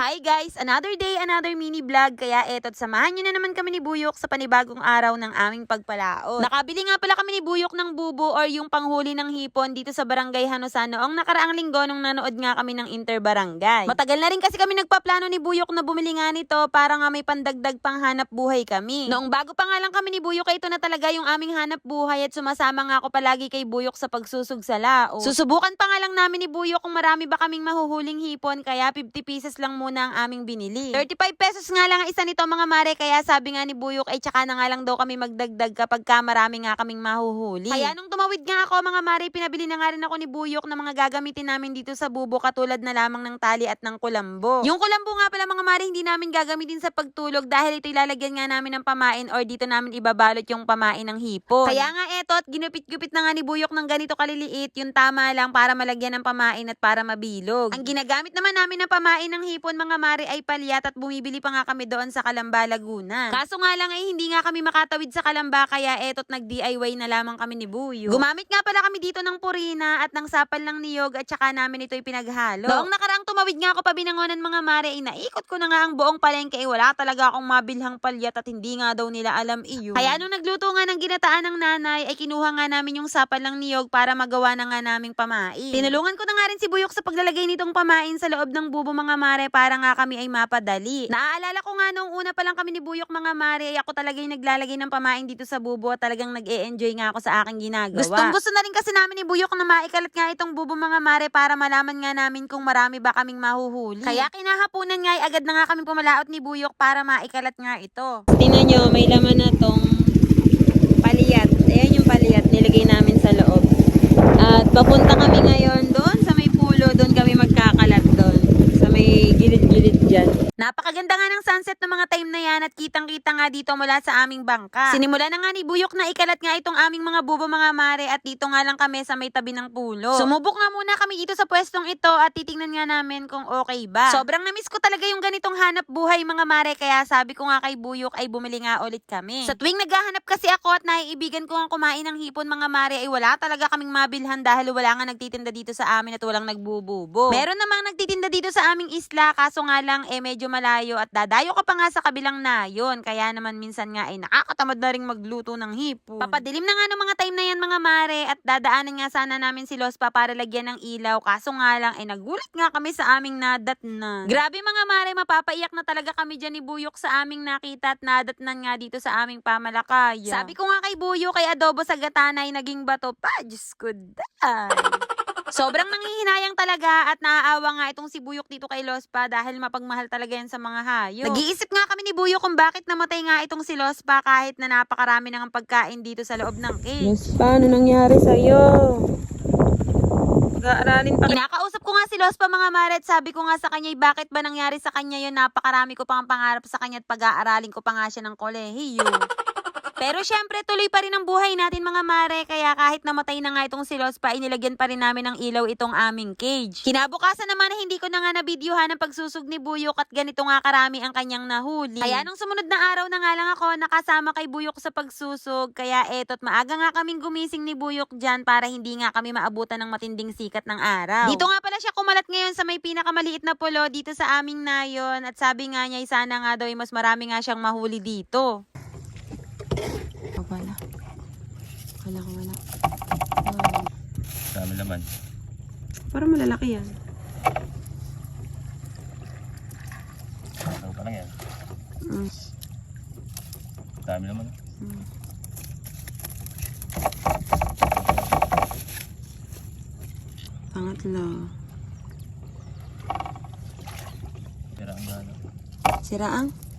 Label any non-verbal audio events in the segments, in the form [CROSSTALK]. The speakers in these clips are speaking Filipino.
Hi guys! Another day, another mini vlog. Kaya eto't samahan nyo na naman kami ni Buyok sa panibagong araw ng aming pagpalaot. Nakabili nga pala kami ni Buyok ng bubo or yung panghuli ng hipon dito sa barangay Hanusan noong nakaraang linggo nung nanood nga kami ng interbarangay. Matagal na rin kasi kami nagpaplano ni Buyok na bumili nga nito para nga may pandagdag pang hanap buhay kami. Noong bago pa nga lang kami ni Buyok ito na talaga yung aming hanap buhay at sumasama nga ako palagi kay Buyok sa pagsusug sa lao. Susubukan pa nga lang namin ni Buyok kung marami ba kaming mahuhuling hipon kaya 50 pieces lang muna ang aming binili. 35 pesos nga lang ang isa nito mga mare kaya sabi nga ni Buyok ay tsaka na nga lang daw kami magdagdag kapag ka marami nga kaming mahuhuli. Kaya nung tumawid nga ako mga mare pinabili na nga rin ako ni Buyok na mga gagamitin namin dito sa bubo katulad na lamang ng tali at ng kulambo. Yung kulambo nga pala mga mare hindi namin gagamitin sa pagtulog dahil ito ilalagyan nga namin ng pamain or dito namin ibabalot yung pamain ng hipon. Kaya nga eto at ginupit-gupit na nga ni Buyok ng ganito kaliliit yung tama lang para malagyan ng pamain at para mabilog. Ang ginagamit naman namin ng pamain ng hipon mga mare ay palyat at bumibili pa nga kami doon sa Kalamba, Laguna. Kaso nga lang ay hindi nga kami makatawid sa Kalamba kaya etot nag-DIY na lamang kami ni Buyo. Gumamit nga pala kami dito ng purina at ng sapal ng niyog at saka namin ito'y pinaghalo. Noong nakaraang tumawid nga ako pa binangonan mga mare ay naikot ko na nga ang buong palengke ay wala talaga akong mabilhang palyat at hindi nga daw nila alam iyon. Kaya nung nagluto nga ng ginataan ng nanay ay kinuha nga namin yung sapal ng niyog para magawa na nga naming pamain. Tinulungan ko na nga rin si Buyok sa paglalagay nitong pamain sa loob ng bubo mga mare para nga kami ay mapadali. Naaalala ko nga nung una pa lang kami ni Buyok mga mare ay ako talaga yung naglalagay ng pamain dito sa bubo at talagang nag enjoy nga ako sa aking ginagawa. Gustong gusto na rin kasi namin ni Buyok na maikalat nga itong bubo mga mare para malaman nga namin kung marami ba kaming mahuhuli. Kaya kinahaponan nga ay agad na nga kaming pumalaot ni Buyok para maikalat nga ito. Tingnan nyo, may laman na tong paliyat. Ayan yung paliyat, nilagay namin sa loob. At papunta kami ngayon doon sa may pulo, doon kami magkakalat doon. Sa may gilid-gilid dyan. Napakaganda nga ng sunset ng mga time na yan at kitang-kita nga dito mula sa aming bangka. Sinimula na nga ni Buyok na ikalat nga itong aming mga bubo mga mare at dito nga lang kami sa may tabi ng pulo. Sumubok nga muna kami dito sa pwestong ito at titingnan nga namin kung okay ba. Sobrang namiss ko talaga yung ganitong hanap buhay mga mare kaya sabi ko nga kay Buyok ay bumili nga ulit kami. Sa tuwing naghahanap kasi ako at naiibigan ko ang kumain ng hipon mga mare ay wala talaga kaming mabilhan dahil wala nga nagtitinda dito sa amin at walang nagbububo. Meron namang nagtitinda dito sa aming isla kaso nga lang eh medyo malayo at dadayo ka pa nga sa kabilang nayon. Kaya naman minsan nga ay nakakatamad na ring magluto ng hipon. Papadilim na nga ng mga time na yan mga mare at dadaanan nga sana namin si Lospa para lagyan ng ilaw. Kaso nga lang ay nagulat nga kami sa aming nadat na. Grabe mga mare, mapapaiyak na talaga kami dyan ni Buyok sa aming nakita at nadatnan nga dito sa aming pamalakaya. Sabi ko nga kay Buyok kay adobo sa gatana ay naging bato pa. Diyos ko, day. Sobrang nangihinayang talaga at naaawa nga itong si Buyok dito kay Lospa dahil mapagmahal talaga yan sa mga hayop. Nag-iisip nga kami ni Buyok kung bakit namatay nga itong si Lospa kahit na napakarami ng pagkain dito sa loob ng cage. Yes, paano nangyari sa'yo? Pag-aaralin pa. Kinakausap ko nga si Lospa mga maret, sabi ko nga sa kanya, bakit ba nangyari sa kanya yun? Napakarami ko pang pangarap sa kanya at pag-aaralin ko pa nga siya ng kolehiyo. Pero syempre, tuloy pa rin ang buhay natin mga mare, kaya kahit namatay na nga itong si Lospa, inilagyan pa rin namin ng ilaw itong aming cage. Kinabukasan naman na hindi ko na nga nabidyohan ang pagsusog ni Buyok at ganito nga karami ang kanyang nahuli. Kaya nung sumunod na araw na nga lang ako, nakasama kay Buyok sa pagsusog, kaya etot maaga nga kaming gumising ni Buyok dyan para hindi nga kami maabutan ng matinding sikat ng araw. Dito nga pala siya kumalat ngayon sa may pinakamaliit na pulo dito sa aming nayon at sabi nga niya sana nga daw ay mas marami nga siyang mahuli dito. O, wala. Wala ko wala. Dami naman. Parang malalaki yan. Ano pa lang yan? Mm. Dami naman. Mm. Pangatlo. Tira ang gano. Siraang?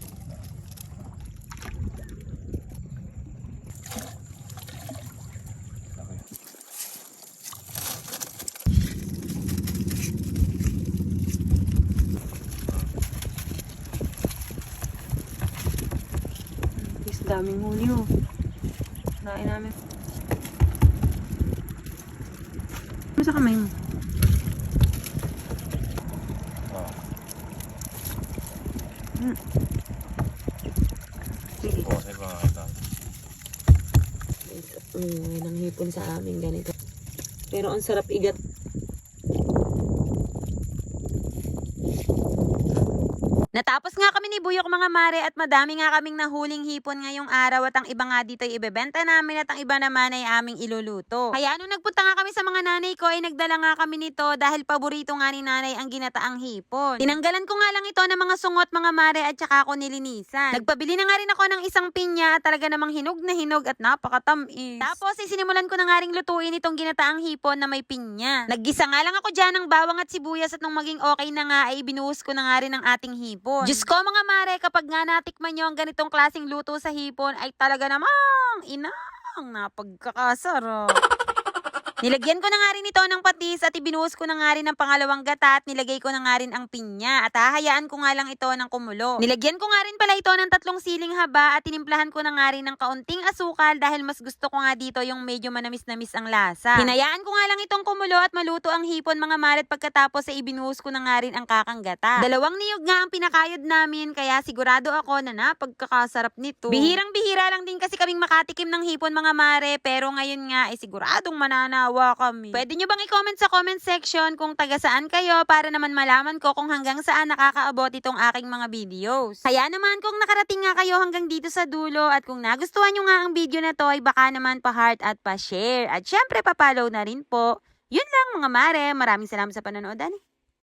Daming huli oh. Nain namin. Ano sa kamay mo? Oh. Hmm. Sige. Pa nga ito. Mm, nang hipon sa amin ganito. Pero ang sarap igat. Natapos nga kami ni Buyok mga mare at madami nga kaming nahuling hipon ngayong araw at ang iba nga dito ay ibebenta namin at ang iba naman ay aming iluluto. Kaya nung nagpunta nga kami sa mga nanay ko ay nagdala nga kami nito dahil paborito nga ni nanay ang ginataang hipon. Tinanggalan ko nga lang ito ng mga sungot mga mare at saka ako nilinisan. Nagpabili na nga rin ako ng isang pinya at talaga namang hinog na hinog at napakatamis. Tapos isinimulan ko na nga ring lutuin itong ginataang hipon na may pinya. Naggisa nga lang ako dyan ng bawang at sibuyas at nung maging okay na nga ay binuhos ko na nga rin ang ating hipon. Diyos ko mga mare, kapag nga natikman nyo ang ganitong klaseng luto sa hipon ay talaga namang inang napagkakasarap. [LAUGHS] Nilagyan ko na nga rin ito ng patis at ibinuhos ko na nga rin ng pangalawang gata at nilagay ko na nga rin ang pinya at hahayaan ko nga lang ito ng kumulo. Nilagyan ko nga rin pala ito ng tatlong siling haba at tinimplahan ko na nga rin ng kaunting asukal dahil mas gusto ko nga dito yung medyo manamis-namis ang lasa. Hinayaan ko nga lang itong kumulo at maluto ang hipon mga maret pagkatapos ay ibinuhos ko na nga rin ang kakang gata. Dalawang niyog nga ang pinakayod namin kaya sigurado ako na napagkakasarap nito. Bihirang-bihira lang din kasi kaming makatikim ng hipon mga mare pero ngayon nga ay siguradong mananawa kami. Pwede nyo bang i-comment sa comment section kung taga saan kayo para naman malaman ko kung hanggang saan nakakaabot itong aking mga videos. Kaya naman kung nakarating nga kayo hanggang dito sa dulo at kung nagustuhan nyo nga ang video na to ay baka naman pa-heart at pa-share. At syempre pa-follow na rin po. Yun lang mga mare. Maraming salamat sa panonood. Ani.